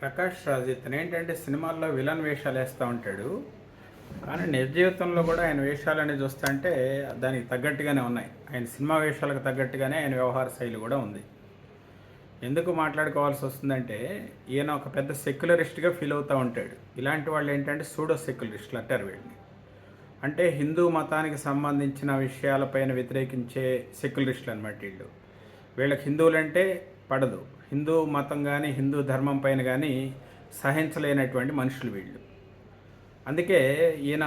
ప్రకాష్ రాజ్ ఇతను ఏంటంటే సినిమాల్లో విలన్ వేషాలు వేస్తూ ఉంటాడు. కానీ నిజ జీవితంలో కూడా ఆయన వేషాలని చూస్తుంటే దానికి తగ్గట్టుగానే ఉన్నాయి. ఆయన సినిమా వేషాలకు తగ్గట్టుగానే ఆయన వ్యవహార శైలి కూడా ఉంది. ఎందుకు మాట్లాడుకోవాల్సి వస్తుందంటే ఈయన ఒక పెద్ద సెక్యులరిస్ట్గా ఫీల్ అవుతూ ఉంటాడు. ఇలాంటి వాళ్ళు ఏంటంటే సూడో సెక్యులరిస్టులు అంటారు వీళ్ళని అంటే హిందూ మతానికి సంబంధించిన విషయాలపైన వ్యతిరేకించే సెక్యులరిస్టులు అనమాట వీళ్ళు. వీళ్ళకి హిందువులంటే పడదు. హిందూ మతం కానీ హిందూ ధర్మం పైన కానీ సహించలేనటువంటి మనుషులు వీళ్ళు. అందుకే ఈయన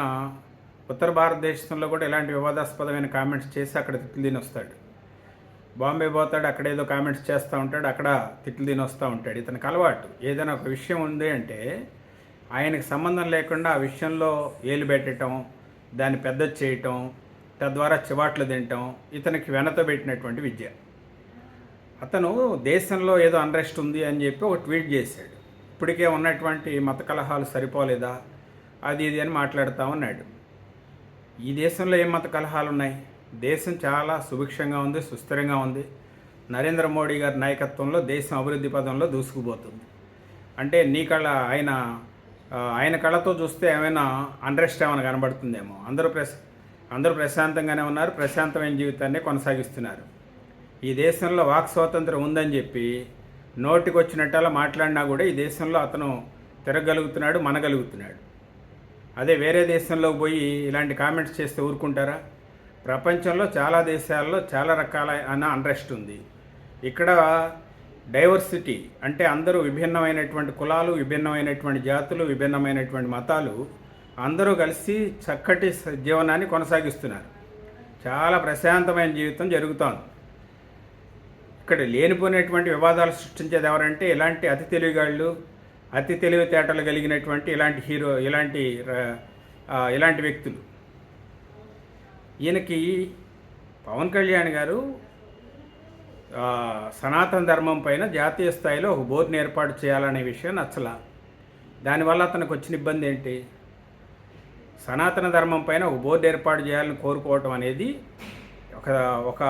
ఉత్తర భారతదేశంలో కూడా ఇలాంటి వివాదాస్పదమైన కామెంట్స్ చేసి అక్కడ తిట్లు తినొస్తాడు. బాంబే పోతాడు అక్కడ ఏదో కామెంట్స్ చేస్తూ ఉంటాడు అక్కడ తిట్లు తినొస్తూ ఉంటాడు. ఇతనికి అలవాటు. ఏదైనా ఒక విషయం ఉంది అంటే ఆయనకు సంబంధం లేకుండా ఆ విషయంలో ఏలు పెట్టడం దాన్ని పెద్ద చేయటం తద్వారా చివాట్లు తినటం ఇతనికి వెనత పెట్టినటువంటి విద్య. అతను దేశంలో ఏదో అన్రెస్ట్ ఉంది అని చెప్పి ఒక ట్వీట్ చేశాడు. ఇప్పటికే ఉన్నటువంటి మత కలహాలు సరిపోలేదా? అది ఇది అని మాట్లాడుతూ ఉన్నాడు. ఈ దేశంలో ఏం మత కలహాలు ఉన్నాయి? దేశం చాలా సుభిక్షంగా ఉంది సుస్థిరంగా ఉంది. నరేంద్ర మోడీ గారి నాయకత్వంలో దేశం అభివృద్ధి పదంలో దూసుకుపోతుంది. అంటే నీ కళ ఆయన ఆయన కళతో చూస్తే ఏమైనా అన్రెస్ట్ ఏమైనా కనబడుతుందేమో. అందరూ ప్రశ అందరూ ప్రశాంతంగానే ఉన్నారు ప్రశాంతమైన జీవితాన్ని కొనసాగిస్తున్నారు. ఈ దేశంలో వాక్ స్వాతంత్రం ఉందని చెప్పి నోటికొచ్చినట్టలా మాట్లాడినా కూడా ఈ దేశంలో అతను తిరగలుగుతున్నాడు మనగలుగుతున్నాడు. అదే వేరే దేశంలో పోయి ఇలాంటి కామెంట్స్ చేస్తే ఊరుకుంటారా? ప్రపంచంలో చాలా దేశాల్లో చాలా రకాల అన్న అన్రెస్ట్ ఉంది. ఇక్కడ డైవర్సిటీ అంటే అందరూ విభిన్నమైనటువంటి కులాలు విభిన్నమైనటువంటి జాతులు విభిన్నమైనటువంటి మతాలు అందరూ కలిసి చక్కటి జీవనాన్ని కొనసాగిస్తున్నారు. చాలా ప్రశాంతమైన జీవితం జరుగుతోంది. ఇక్కడ లేనిపోయినటువంటి వివాదాలు సృష్టించేది ఎవరంటే ఇలాంటి అతి తెలివిగాళ్ళు అతి తెలివితేటలు కలిగినటువంటి ఇలాంటి హీరో ఇలాంటి ఇలాంటి వ్యక్తులు. ఈయనకి పవన్ కళ్యాణ్ గారు సనాతన ధర్మం పైన జాతీయ స్థాయిలో ఒక బోర్డుని ఏర్పాటు చేయాలనే విషయం నచ్చల. దానివల్ల అతనికి వచ్చిన ఇబ్బంది ఏంటి? సనాతన ధర్మం పైన ఒక బోర్డు ఏర్పాటు చేయాలని కోరుకోవటం అనేది ఒక ఒక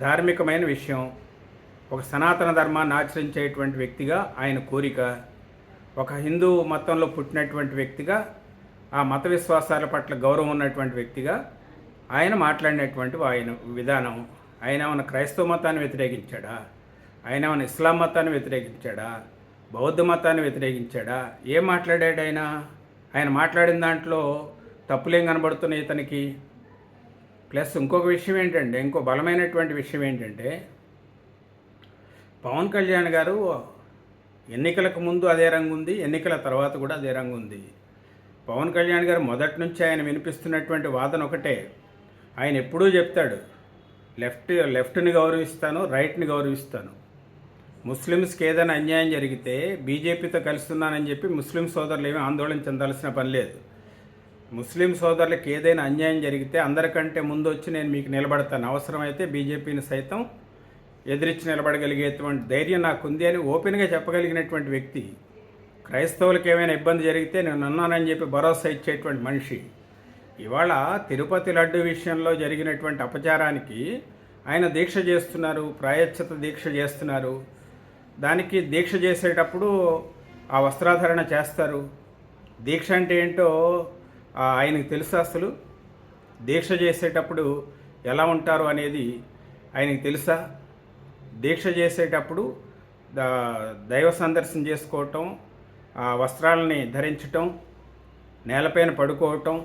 ధార్మికమైన విషయం. ఒక సనాతన ధర్మాన్ని ఆచరించేటువంటి వ్యక్తిగా ఆయన కోరిక ఒక హిందూ మతంలో పుట్టినటువంటి వ్యక్తిగా ఆ మత విశ్వాసాల పట్ల గౌరవం ఉన్నటువంటి వ్యక్తిగా ఆయన మాట్లాడినటువంటి ఆయన విధానం. ఆయన ఏమైనా క్రైస్తవ మతాన్ని వ్యతిరేకించాడా? ఆయన ఏమైనా ఇస్లాం మతాన్ని వ్యతిరేకించాడా? బౌద్ధ మతాన్ని వ్యతిరేకించాడా? ఏం మాట్లాడాడు ఆయన? ఆయన మాట్లాడిన దాంట్లో తప్పులేం కనబడుతున్నాయి ఇతనికి? ప్లస్ ఇంకొక విషయం ఏంటంటే ఇంకో బలమైనటువంటి విషయం ఏంటంటే పవన్ కళ్యాణ్ గారు ఎన్నికలకు ముందు అదే రంగు ఉంది ఎన్నికల తర్వాత కూడా అదే రంగు ఉంది. పవన్ కళ్యాణ్ గారు మొదటి నుంచి ఆయన వినిపిస్తున్నటువంటి వాదన ఒకటే. ఆయన ఎప్పుడూ చెప్తాడు లెఫ్ట్ లెఫ్ట్ని గౌరవిస్తాను రైట్ని గౌరవిస్తాను. ముస్లిమ్స్కి ఏదైనా అన్యాయం జరిగితే బీజేపీతో కలుస్తున్నానని చెప్పి ముస్లిం సోదరులు ఏమీ ఆందోళన చెందాల్సిన పని లేదు. ముస్లిం సోదరులకు ఏదైనా అన్యాయం జరిగితే అందరికంటే ముందు వచ్చి నేను మీకు నిలబడతాను. అవసరమైతే బీజేపీని సైతం ఎదిరించి నిలబడగలిగేటువంటి ధైర్యం నాకుంది అని ఓపెన్గా చెప్పగలిగినటువంటి వ్యక్తి. క్రైస్తవులకు ఏమైనా ఇబ్బంది జరిగితే నేను ఉన్నానని చెప్పి భరోసా ఇచ్చేటువంటి మనిషి. ఇవాళ తిరుపతి లడ్డు విషయంలో జరిగినటువంటి అపచారానికి ఆయన దీక్ష చేస్తున్నారు ప్రాయశ్చిత దీక్ష చేస్తున్నారు. దానికి దీక్ష చేసేటప్పుడు ఆ వస్త్రాధరణ చేస్తారు. దీక్ష అంటే ఏంటో ఆయనకు తెలుసు అసలు? దీక్ష చేసేటప్పుడు ఎలా ఉంటారు అనేది ఆయనకు తెలుసా? దీక్ష చేసేటప్పుడు దైవ సందర్శన చేసుకోవటం ఆ వస్త్రాలని ధరించటం నేలపైన పడుకోవటం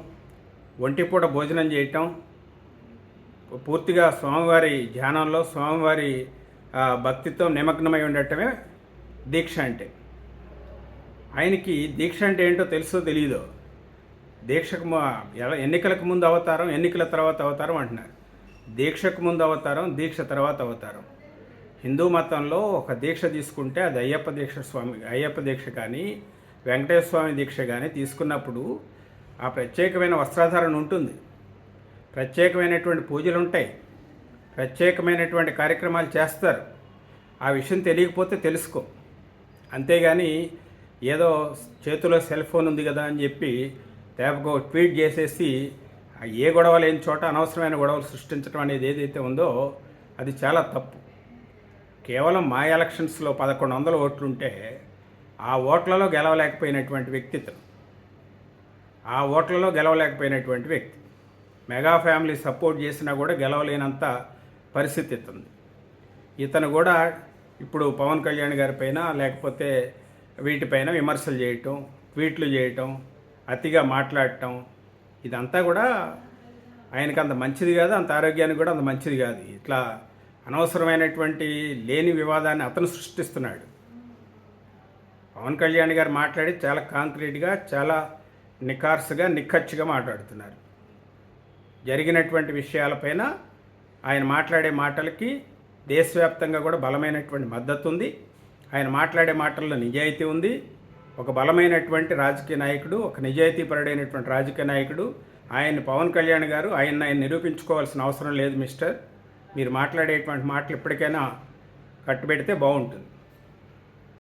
ఒంటిపూట భోజనం చేయటం పూర్తిగా స్వామివారి ధ్యానంలో స్వామివారి భక్తితో నిమగ్నమై ఉండటమే దీక్ష అంటే. ఆయనకి దీక్ష అంటే ఏంటో తెలుసో తెలియదో దీక్షకు ఎలా ఎన్నికలకు ముందు అవతారం ఎన్నికల తర్వాత అవతారం అంటున్నారు. దీక్షకు ముందు అవతారం దీక్ష తర్వాత అవతారం. హిందూ మతంలో ఒక దీక్ష తీసుకుంటే అది అయ్యప్ప దీక్ష స్వామి అయ్యప్ప దీక్ష కానీ వెంకటేశ్వర స్వామి దీక్ష కానీ తీసుకున్నప్పుడు ఆ ప్రత్యేకమైన వస్త్రాధారణ ఉంటుంది. ప్రత్యేకమైనటువంటి పూజలు ఉంటాయి. ప్రత్యేకమైనటువంటి కార్యక్రమాలు చేస్తారు. ఆ విషయం తెలియకపోతే తెలుసుకో. అంతేగాని ఏదో చేతిలో సెల్ ఫోన్ ఉంది కదా అని చెప్పి తేపకో ట్వీట్ చేసేసి ఆ ఏ గొడవ లేని చోట అనవసరమైన గొడవలు సృష్టించడం అనేది ఏదైతే ఉందో అది చాలా తప్పు. కేవలం మా ఎలక్షన్స్లో పదకొండు వందల ఓట్లుంటే ఆ ఓట్లలో గెలవలేకపోయినటువంటి వ్యక్తిత్వం ఆ ఓట్లలో గెలవలేకపోయినటువంటి వ్యక్తి. మెగా ఫ్యామిలీ సపోర్ట్ చేసినా కూడా గెలవలేనంత పరిస్థితి ఇస్తుంది ఇతను కూడా ఇప్పుడు పవన్ కళ్యాణ్ గారి పైన లేకపోతే వీటిపైన విమర్శలు చేయటం ట్వీట్లు చేయటం అతిగా మాట్లాడటం ఇదంతా కూడా ఆయనకు అంత మంచిది కాదు అంత ఆరోగ్యానికి కూడా అంత మంచిది కాదు. ఇట్లా అనవసరమైనటువంటి లేని వివాదాన్ని అతను సృష్టిస్తున్నాడు. పవన్ కళ్యాణ్ గారు మాట్లాడి చాలా కాంక్రీట్గా చాలా నిఖార్సుగా నిక్కచ్చిగా మాట్లాడుతున్నారు. జరిగినటువంటి విషయాలపైన ఆయన మాట్లాడే మాటలకి దేశవ్యాప్తంగా కూడా బలమైనటువంటి మద్దతు ఉంది. ఆయన మాట్లాడే మాటల్లో నిజాయితీ ఉంది. ఒక బలమైనటువంటి రాజకీయ నాయకుడు ఒక నిజాయితీపరుడైనటువంటి రాజకీయ నాయకుడు. ఆయన పవన్ కళ్యాణ్ గారు ఆయన ఆయన నిరూపించుకోవాల్సిన అవసరం లేదు మిస్టర్. మీరు మాట్లాడేటువంటి మాటలు ఇప్పటికైనా కట్టుబెడితే బాగుంటుంది.